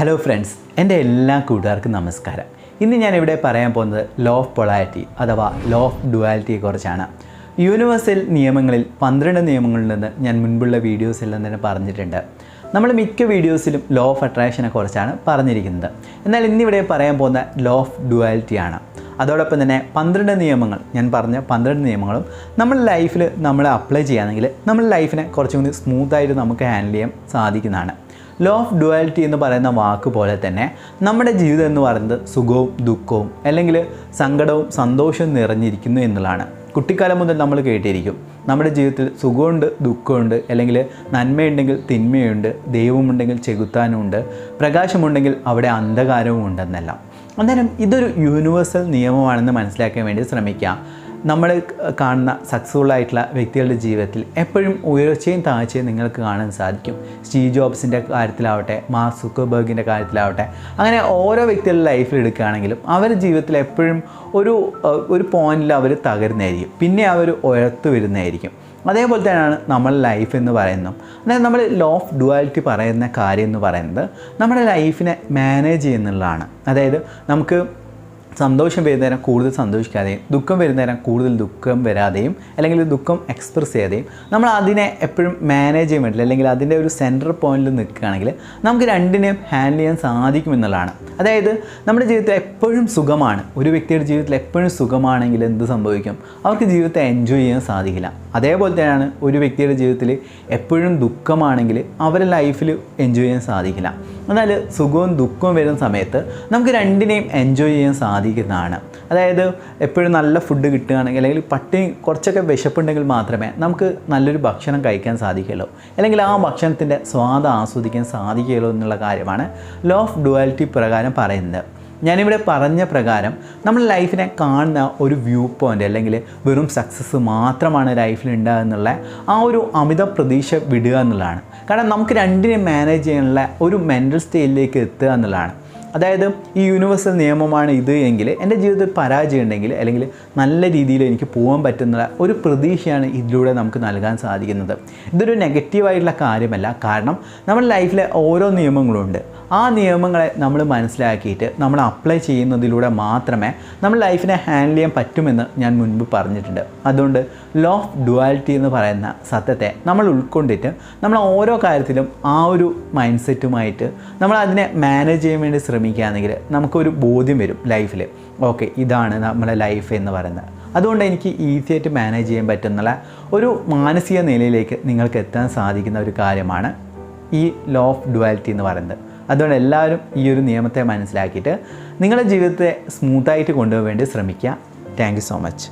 Hello friends എന്റെ എല്ലാ കൂട്ടുകാർക്കും നമസ്കാരം. ഇന്ന് ഞാൻ ഇവിടെ പറയാൻ പോകുന്നത് ലോ ഓഫ് പൊളാരിറ്റി അഥവാ ലോ ഓഫ് ഡുവാലിറ്റിയെക്കുറിച്ചാണ് യൂണിവേഴ്സൽ നിയമങ്ങളിൽ പന്ത്രണ്ട് നിയമങ്ങളിൽ നിന്ന് ഞാൻ മുൻപുള്ള വീഡിയോസിലെല്ലാം തന്നെ പറഞ്ഞിട്ടുണ്ട്. നമ്മൾ മിക്ക വീഡിയോസിലും ലോ ഓഫ് അട്രാക്ഷനെ കുറിച്ചാണ് പറഞ്ഞിരിക്കുന്നത്. എന്നാൽ ഇന്നിവിടെ പറയാൻ പോകുന്ന ലോ ഓഫ് ഡുവാലിറ്റിയാണ് അതോടൊപ്പം തന്നെ പന്ത്രണ്ട് നിയമങ്ങൾ ഞാൻ പറഞ്ഞ പന്ത്രണ്ട് നിയമങ്ങളും നമ്മൾ ലൈഫിൽ നമ്മൾ അപ്ലൈ ചെയ്യുകയാണെങ്കിൽ നമ്മുടെ ലൈഫിനെ കുറച്ചും കൂടി സ്മൂത്തായിട്ട് നമുക്ക് ഹാൻഡിൽ ചെയ്യാൻ സാധിക്കുന്നതാണ്. ലോ ഓഫ് ഡുവാലിറ്റി എന്ന് പറയുന്ന വാക്ക് പോലെ തന്നെ നമ്മുടെ ജീവിതം എന്ന് പറയുന്നത് സുഖവും ദുഃഖവും അല്ലെങ്കിൽ സങ്കടവും സന്തോഷവും നിറഞ്ഞിരിക്കുന്നു എന്നുള്ളതാണ്. കുട്ടിക്കാലം മുതൽ നമ്മൾ കേട്ടിരിക്കും. നമ്മുടെ ജീവിതത്തിൽ സുഖമുണ്ട് ദുഃഖമുണ്ട് അല്ലെങ്കിൽ നന്മയുണ്ടെങ്കിൽ തിന്മയുണ്ട് ദൈവമുണ്ടെങ്കിൽ ചെകുത്താനുമുണ്ട് പ്രകാശമുണ്ടെങ്കിൽ അവിടെ അന്ധകാരവും ഉണ്ടെന്നെല്ലാം. അന്നേരം ഇതൊരു യൂണിവേഴ്സൽ നിയമമാണെന്ന് മനസ്സിലാക്കാൻ വേണ്ടി ശ്രമിക്കുക നമ്മൾ കാണുന്ന സക്സസ്ഫുൾ ആയിട്ടുള്ള വ്യക്തികളുടെ ജീവിതത്തിൽ എപ്പോഴും ഉയർച്ചയും താഴ്ചയും നിങ്ങൾക്ക് കാണാൻ സാധിക്കും. സ്റ്റീവ് ജോബ്സിന്റെ കാര്യത്തിലാവട്ടെ മാർക്ക് സുക്കർബർഗിന്റെ കാര്യത്തിലാവട്ടെ അങ്ങനെ ഓരോ വ്യക്തികളുടെ ലൈഫിൽ എടുക്കുകയാണെങ്കിലും അവരുടെ ജീവിതത്തിൽ എപ്പോഴും ഒരു ഒരു പോയിന്റിൽ അവർ തകരുന്നതായിരിക്കും. പിന്നെ അവർ ഉയർത്തു വരുന്നതായിരിക്കും. അതേപോലെ തന്നെയാണ് നമ്മൾ ലൈഫ് എന്ന് പറയുന്നത്. അതായത് നമ്മൾ ലോ ഓഫ് ഡുവാലിറ്റി പറയുന്ന കാര്യം എന്ന് പറയുന്നത് നമ്മുടെ ലൈഫിനെ മാനേജ് ചെയ്യുന്നുള്ളതാണ്. അതായത് നമുക്ക് സന്തോഷം വരുന്ന നേരം കൂടുതൽ സന്തോഷിക്കാതെയും ദുഃഖം വരുന്ന നേരം കൂടുതൽ ദുഃഖം വരാതെയും അല്ലെങ്കിൽ ദുഃഖം എക്സ്പ്രസ് ചെയ്യാതെയും നമ്മൾ അതിനെ എപ്പോഴും മാനേജ് ചെയ്യാൻ വേണ്ടില്ല അല്ലെങ്കിൽ അതിന്റെ ഒരു സെന്റർ പോയിന്റിൽ നിൽക്കുകയാണെങ്കിൽ നമുക്ക് രണ്ടിനെയും ഹാൻഡിൽ ചെയ്യാൻ സാധിക്കും സാധിക്കുമെന്നുള്ളതാണ് അതായത് നമ്മുടെ ജീവിതത്തിൽ എപ്പോഴും സുഖമാണ്. ഒരു വ്യക്തിയുടെ ജീവിതത്തിൽ എപ്പോഴും സുഖമാണെങ്കിൽ എന്ത് സംഭവിക്കും? അവർക്ക് ജീവിതത്തെ എൻജോയ് ചെയ്യാൻ സാധിക്കില്ല. അതേപോലെ തന്നെയാണ് ഒരു വ്യക്തിയുടെ ജീവിതത്തിൽ എപ്പോഴും ദുഃഖമാണെങ്കിൽ അവരെ ലൈഫിൽ എൻജോയ് ചെയ്യാൻ സാധിക്കില്ല. എന്നാൽ സുഖവും ദുഃഖവും വരുന്ന സമയത്ത് നമുക്ക് രണ്ടിനെയും എൻജോയ് ചെയ്യാൻ സാധിക്കുന്നതാണ് അതായത് എപ്പോഴും നല്ല ഫുഡ് കിട്ടുകയാണെങ്കിൽ അല്ലെങ്കിൽ പട്ടി കുറച്ചൊക്കെ വിശപ്പുണ്ടെങ്കിൽ മാത്രമേ നമുക്ക് നല്ലൊരു ഭക്ഷണം കഴിക്കാൻ സാധിക്കുള്ളൂ അല്ലെങ്കിൽ ആ ഭക്ഷണത്തിന്റെ സ്വാദ് ആസ്വദിക്കാൻ സാധിക്കുകയുള്ളൂ എന്നുള്ള കാര്യമാണ് ലോ ഓഫ് ഡുവാലിറ്റി പ്രകാരം പറയുന്നത്. ഞാനിവിടെ പറഞ്ഞ പ്രകാരം നമ്മൾ ലൈഫിനെ കാണുന്ന ഒരു വ്യൂ പോയിന്റ് അല്ലെങ്കിൽ വെറും സക്സസ് മാത്രമാണ് ലൈഫിൽ ഉണ്ടാകുക എന്നുള്ള ആ ഒരു അമിത പ്രതീക്ഷ വിടുക എന്നുള്ളതാണ്. കാരണം നമുക്ക് രണ്ടിനെ മാനേജ് ചെയ്യാനുള്ള ഒരു മെന്റൽ സ്റ്റേജിലേക്ക് എത്തുക എന്നുള്ളതാണ്. അതായത് ഈ യൂണിവേഴ്സൽ നിയമമാണ് ഇത് എങ്കിൽ എന്റെ ജീവിതത്തിൽ പരാജയം ഉണ്ടെങ്കിൽ അല്ലെങ്കിൽ നല്ല രീതിയിൽ എനിക്ക് പോകാൻ പറ്റുന്ന ഒരു പ്രതീക്ഷയാണ് ഇതിലൂടെ നമുക്ക് നൽകാൻ സാധിക്കുന്നത്. ഇതൊരു നെഗറ്റീവായിട്ടുള്ള കാര്യമല്ല. കാരണം നമ്മുടെ ലൈഫിലെ ഓരോ നിയമങ്ങളുണ്ട്. ആ നിയമങ്ങളെ നമ്മൾ മനസ്സിലാക്കിയിട്ട് നമ്മൾ അപ്ലൈ ചെയ്യുന്നതിലൂടെ മാത്രമേ നമ്മൾ ലൈഫിനെ ഹാൻഡിൽ ചെയ്യാൻ പറ്റുമെന്ന് ഞാൻ മുൻപ് പറഞ്ഞിട്ടുണ്ട്. അതുകൊണ്ട് ലോ ഓഫ് ഡുവാലിറ്റി എന്ന് പറയുന്ന സത്യത്തെ നമ്മൾ ഉൾക്കൊണ്ടിട്ട് നമ്മൾ ഓരോ കാര്യത്തിലും ആ ഒരു മൈൻഡ് സെറ്റുമായിട്ട് നമ്മൾ അതിനെ മാനേജ് ചെയ്യാൻ വേണ്ടി ശ്രമിക്കുകയാണെങ്കിൽ നമുക്കൊരു ബോധ്യം വരും ലൈഫിൽ ഓക്കെ ഇതാണ് നമ്മുടെ ലൈഫ് എന്ന് പറയുന്നത്. അതുകൊണ്ട് എനിക്ക് ഈസിയായിട്ട് മാനേജ് ചെയ്യാൻ പറ്റുന്നുള്ള ഒരു മാനസിക നിലയിലേക്ക് നിങ്ങൾക്ക് എത്താൻ സാധിക്കുന്ന ഒരു കാര്യമാണ് ഈ ലോ ഓഫ് ഡുവാലിറ്റി എന്ന് പറയുന്നത്. അതുകൊണ്ട് എല്ലാവരും ഈ ഒരു നിയമത്തെ മനസ്സിലാക്കിയിട്ട് നിങ്ങളുടെ ജീവിതത്തെ സ്മൂത്തായിട്ട് കൊണ്ടുപോകാൻ വേണ്ടി ശ്രമിക്കുക. Thank so much